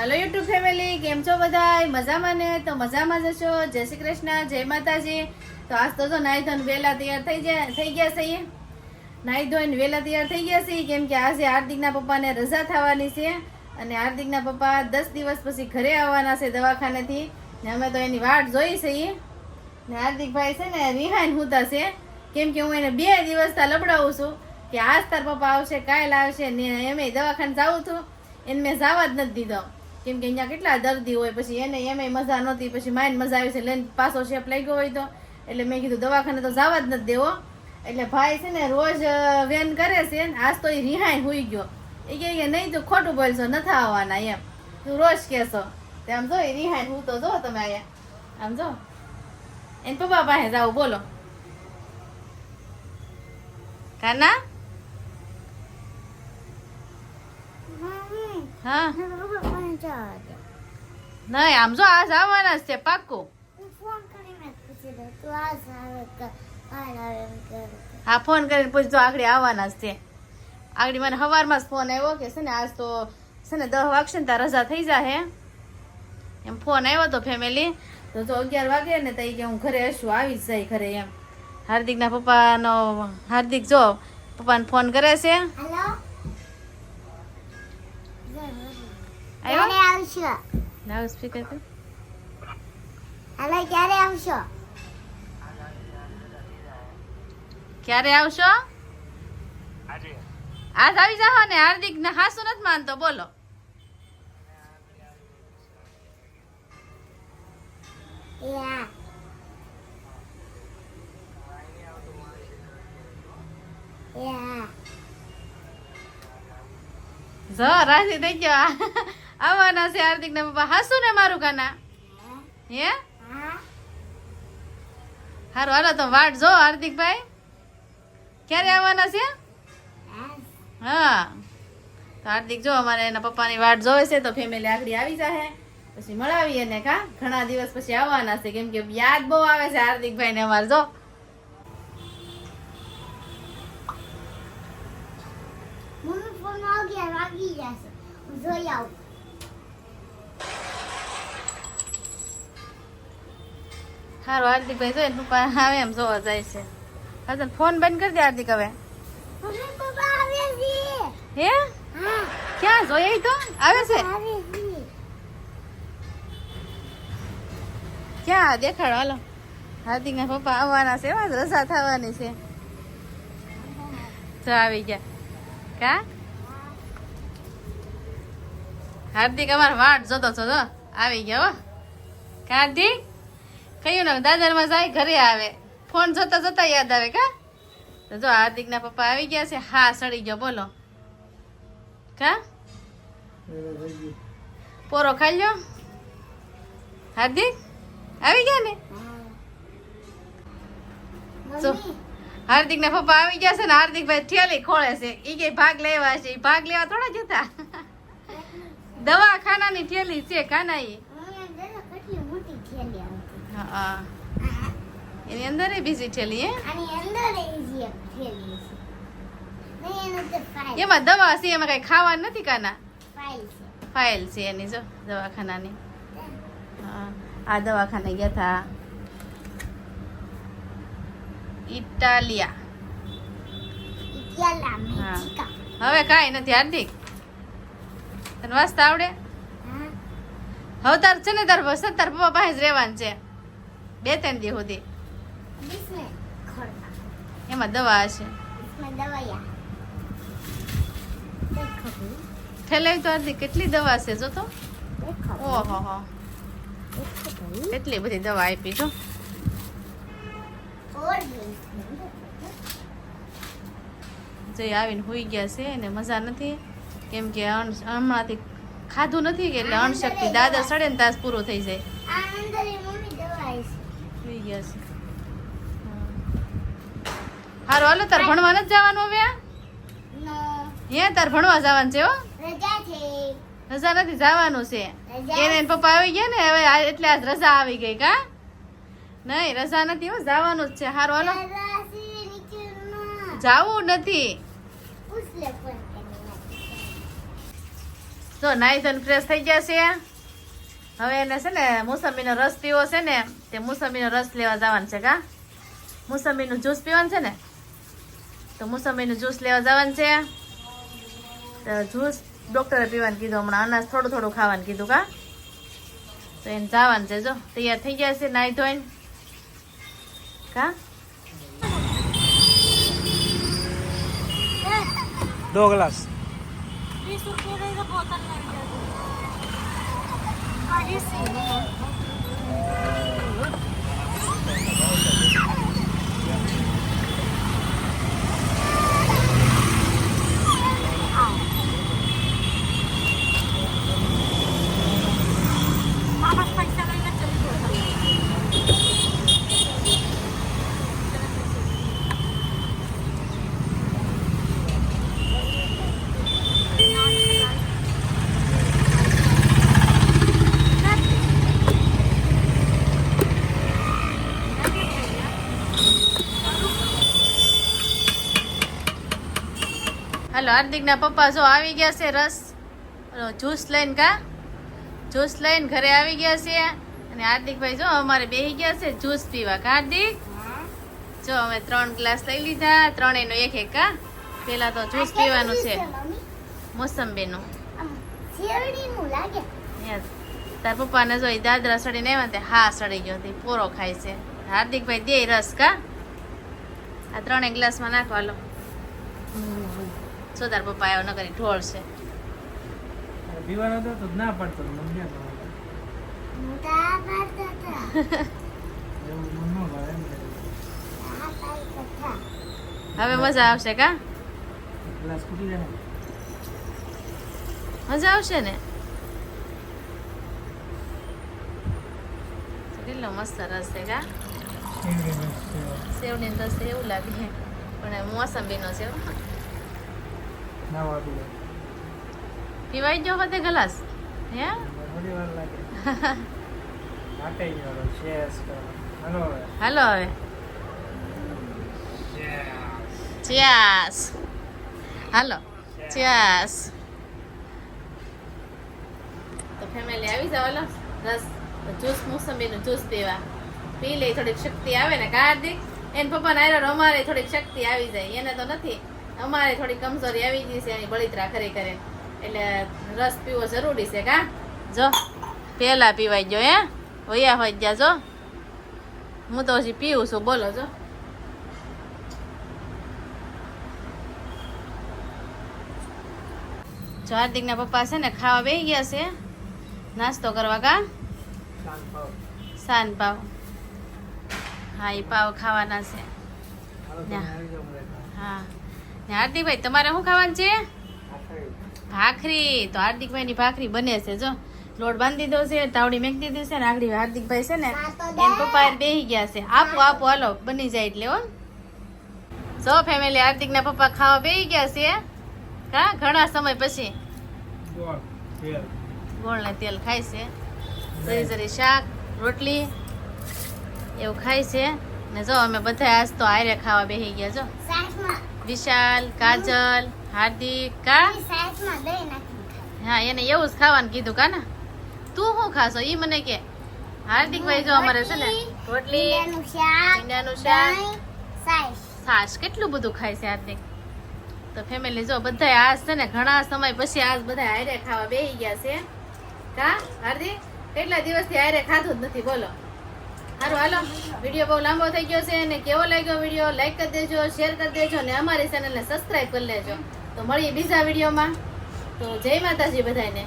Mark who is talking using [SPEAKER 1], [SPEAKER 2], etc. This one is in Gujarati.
[SPEAKER 1] હલો યુટ્યુબ ફેમિલી કેમ છો બધા મજામાં ને? તો મજામાં જશો જય શ્રી કૃષ્ણ. જય માતાજી. તો આજ તો જો નાઈ ધોઈને વહેલા તૈયાર થઈ જાય થઈ ગયા છીએ. નાઈ ધોઈને વહેલા તૈયાર થઈ ગયા છીએ. કેમ કે આજે હાર્દિકના પપ્પાને રજા થવાની છે. અને હાર્દિકના પપ્પા દસ દિવસ પછી ઘરે આવવાના છે દવાખાનેથી. ને અમે તો એની વાટ જોઈ છીએ. ને હાર્દિકભાઈ છે ને રિહાઈન હુતા છે. કેમ કે હું એને બે દિવસ તા લબડાવું છું કે આજ તાર પપ્પા આવશે, કાલ આવશે ને એમ દવાખાને જાઉં છું. એને મેં જવા જ નથી દીધો. કેમ કે અહીંયા કેટલા દર્દી હોય પછી એને એમ મજા નહોતી પછી માઇન મજા આવી છે લઈને પાછો શેપ લાગ્યો હોય તો. એટલે મેં કીધું દવાખાને તો જવા જ નથી દેવો. એટલે ભાઈ છે ને રોજ વેન કરે છે ને આજ તો એ રિહાઈ હોઈ ગયો. એ કે નહીં તું ખોટું બોલશો નથી આવવાના એમ. તું રોજ કહેશો. તે આમ જો એ રિહાઈ હું તો જો તમે અહીંયા. આમ જો. એને પપ્પા પાસે જાઓ બોલો. કાના? હા. નહીં આમ જો આજ આવવાના જ છે પાક્કું. હા ફોન કરીને પૂછજો આગળ આવવાના જ છે. આગળ મને સવારમાં જ ફોન આવ્યો કે છે ને આજ તો છે ને દસ વાગશે ને ત્યાં રજા થઈ જાહે. એમ ફોન આવ્યો તો ફેમિલી તો જો અગિયાર વાગે ને તો કે હું ઘરે હશું આવી જ જાય ઘરે એમ. હાર્દિકના પપ્પાનો હાર્દિક જો પપ્પાને ફોન કરે છે. આવ્યો? લાવ સ્પીકર કર
[SPEAKER 2] ક્યારે આવશો?
[SPEAKER 1] ક્યારે આવશો? આજ. આવી જાહો ને હાર્દિક ને હાસુ નથી માનતો બોલો. રાજી થઈ ગયો. આવવાના છે હાર્દિક ના પપ્પા. હાસુ ને મારું કાના? હે? હારું, હાલો તો વાટ જો હાર્દિકભાઈ. ક્યારે આવવાના છે? હા. તો હાર્દિક જો અમારે એના પપ્પાની વાટ જોવે છે તો ફેમિલી આગળ આવી જાહે. પછી મળાવીએ ને કા? ઘણા દિવસ પછી આવવાના છે. કેમ કે યાદ બહુ આવે છે હાર્દિકભાઈ ને અમારે જો.
[SPEAKER 2] મમ્મી ફોન વાગી જશે જોઈ આવું.
[SPEAKER 1] હારું હાર્દિકભાઈ જો એના પપ્પા આવે એમ જોવા જાય છે. હા ફોન બંધ કરી દે હાર્દિક હવે. હે?
[SPEAKER 2] હા.
[SPEAKER 1] ક્યાં જોઈએ તો? આવે છે? ક્યાં? દેખાડો હાલો. હાર્દિક ના પપ્પા આવવાના છે એમાં રજા થવાની છે. જો આવી ગયા. કા? હાર્દિક અમારે વાટ જોતો છો આવી ગયા હો. હાર્દિક? કયું ને દાદરમાં જાય ઘરે આવે. ફોન જોતા જોતા યાદ આવે કા? તો જો હાર્દિક ના પપ્પા આવી ગયા છે. હા સડી ગયો. બોલો. કા? પોરો ખાઈ લ્યો હાર્દિક આવી ગયા ને? હાર્દિક ના પપ્પા આવી ગયા છે ને હાર્દિક ભાઈ થેલી ખોળે છે. ઈ કે ભાગ લેવા છે. ભાગ લેવા થોડા જતા. દવાખાનાની થેલી છે કાના ઈ
[SPEAKER 2] મમ્મી અંદર કેટલી મોટી થેલી આવતી
[SPEAKER 1] હા એની અંદર એ બીજી થેલી હે?
[SPEAKER 2] આની અંદર એજી એક થેલી છે. નહીં એનું તો ફાઇલ
[SPEAKER 1] એમાં દવા છે એમાં કઈ ખાવા નથી કાના?
[SPEAKER 2] ફાઇલ છે.
[SPEAKER 1] એની જો દવાખાનાની. હા આ દવાખાને ગયા હતા ઇટાલિયા. હા. હવે કાંઈ નથી હાર્દિક. તને વાંચતા આવડે? હવે તાર છે ને તાર તાર પપ્પા પાસે જ રહેવાનું છે. બે ત્રણ દી સુધી એમાં દવા હશે. ઠેલાવી તો આરતી કેટલી દવા છે જો તો? ઓહો હો. કેટલી બધી દવા આપી
[SPEAKER 2] જો.
[SPEAKER 1] જે આવીને હોઈ ગયા છે એને મજા નથી. કેમ કે હમણાંથી ખાધું નથી કે એટલે અણશક્તિ દાદા સડે ને તાસ પૂરો થઈ જાય. ગયા છે. હારું, હાલો, તાર ભણવા નથી જવાનું હવે? હે, તાર ભણવા જવાનું છે હો?
[SPEAKER 2] રજા
[SPEAKER 1] નથી જવાનું છે. એને પપ્પા આવી ગયા ને, હવે એટલે આજ રજા આવી ગઈ કા? નહીં, રજા નથી હો, જવાનું જ છે. હારો, હાલો. જાવું નથી. જો નાઈ ધન ફ્રેશ થઈ ગયા છે. હવે એને છે ને મોસંબીનો રસ પીવો છે ને તે મોસંબીનો રસ લેવા જવાનું છે કા? મોસંબીનું જ્યુસ પીવાનું છે ને? તો મોસંબીનું જ્યુસ લેવા જવાનું છે. તો જ્યુસ ડૉક્ટરે પીવાનું કીધું હમણાં અનાજ થોડું થોડું ખાવાનું કીધું કા? તો એને જવાનું છે જો તૈયાર થઈ ગયા છે નાહી ધોઈને. કા?
[SPEAKER 3] です。
[SPEAKER 1] હાલો હાર્દિકના પપ્પા જો આવી ગયા છે રસ. જ્યુસ લઈને કા? જ્યુસ લઈને ઘરે આવી ગયા છે. અને હાર્દિકભાઈ જો અમારે બેહી ગયા છે જ્યુસ પીવા. કા હાર્દિક? જો અમે ત્રણ ગ્લાસ લઈ લીધા. ત્રણેયનો એક એક કા? પેલા તો જ્યુસ પીવાનું છે. મોસંબીનું. તાર પપ્પાને જો દાદરા સડીને આવ્યા ને તે હા સડી ગયો તે પોરો ખાય છે. હાર્દિકભાઈ દે રસ કા? આ ત્રણેય ગ્લાસમાં નાખો હાલો. જો તાર પપ્પા આવ્યો નકરી ઢોળ છે.
[SPEAKER 3] પીવાનો હતો તો ના પડતો મમ્મી ન
[SPEAKER 1] હવે મજા આવશે કા?
[SPEAKER 3] ને.
[SPEAKER 1] મજા આવશે ને? કેટલો મસ્ત રસ છે કા. સેવની રસ એવું લાગે. પણ મોસંબીનો છે હો.
[SPEAKER 3] ના વાપી જાય.
[SPEAKER 1] પીવાઈ ગયો હોતે ગ્લાસ હે
[SPEAKER 3] થોડી વાર લાગે વાટાઈ ગયો શેસ હાલો હવે
[SPEAKER 1] હાલો હવે ચિયાસ હાલો ચિયાસ તો ફેમિલી આવી જાવ હાલો રસ જ્યુસ મોસંબીનું જ્યુસ પીવા પી લે થોડીક શક્તિ આવે ને કાર્તિક એને પપ્પા નાયરો અમારે થોડીક શક્તિ આવી જાય એને તો નથી અમારે થોડી કમજોરી આવી ગઈ છે એની બળિત્રા ખરેખર એટલે રસ પીવો જરૂરી છે કા? જો પેલા પીવાઈ ગયો હે? વયા હોય ગયા જો. હું તો હજી પીવું છું બોલો જો. જો હાર્દિકના પપ્પા છે ને ખાવા બેસી ગયા છે. નાસ્તો કરવા કા? સાન પાવ. હા એ પાવ ખાવાના છે. હા. હાર્દિકભાઈ તમારે શું ખાવાનું છે? ભાખરી. તો હાર્દિકભાઈની ભાખરી બને છે જો. લોટ બાંધી દીધો છે તાવડી મેક દીધી છે ને આગળ હાર્દિકભાઈ છે ને એન પપ્પા બેસી ગયા છે. આપો આપો હાલો બની જાય એટલે હો. જો ફેમિલી હાર્દિકના પપ્પા ખાવા બેસી ગયા છે. કા ઘણા સમય પછી.
[SPEAKER 3] ગોળ, તેલ.
[SPEAKER 1] ને તેલ ખાય છે. સરી જરી શાક રોટલી એવું ખાય છે. ને જો અમે બધા આજ તો આરે ખાવા બેસી ગયા જો.
[SPEAKER 2] સાસમાં
[SPEAKER 1] વિશાલ કાજલ હાર્દિક કા. હા એને એવું જ ખાવાનું કીધું કા ને? તું શું ખાશો? ઈ મને કે હાર્દિકભાઈ જો અમારે છે ને રોટલી
[SPEAKER 2] ઈંડાનું શાક.
[SPEAKER 1] છાશ કેટલું બધું ખાય છે હાર્દિક? તો ફેમિલી જો બધા આજ છે ને ઘણા સમય પછી આજ બધા હારે ખાવા બેસી ગયા છે. કા હાર્દિક? કેટલા દિવસથી હારે ખાધું જ નથી બોલો. સારું હાલો. વીડિયો બહુ લાંબો થઈ ગયો છે અને કેવો લાગ્યો વીડિયો લાઈક કરી દેજો શેર કરી દેજો અને અમારી ચેનલને સબસ્ક્રાઇબ કરી લેજો. તો મળીએ બીજા વિડીયોમાં. તો જય માતાજી બધાને.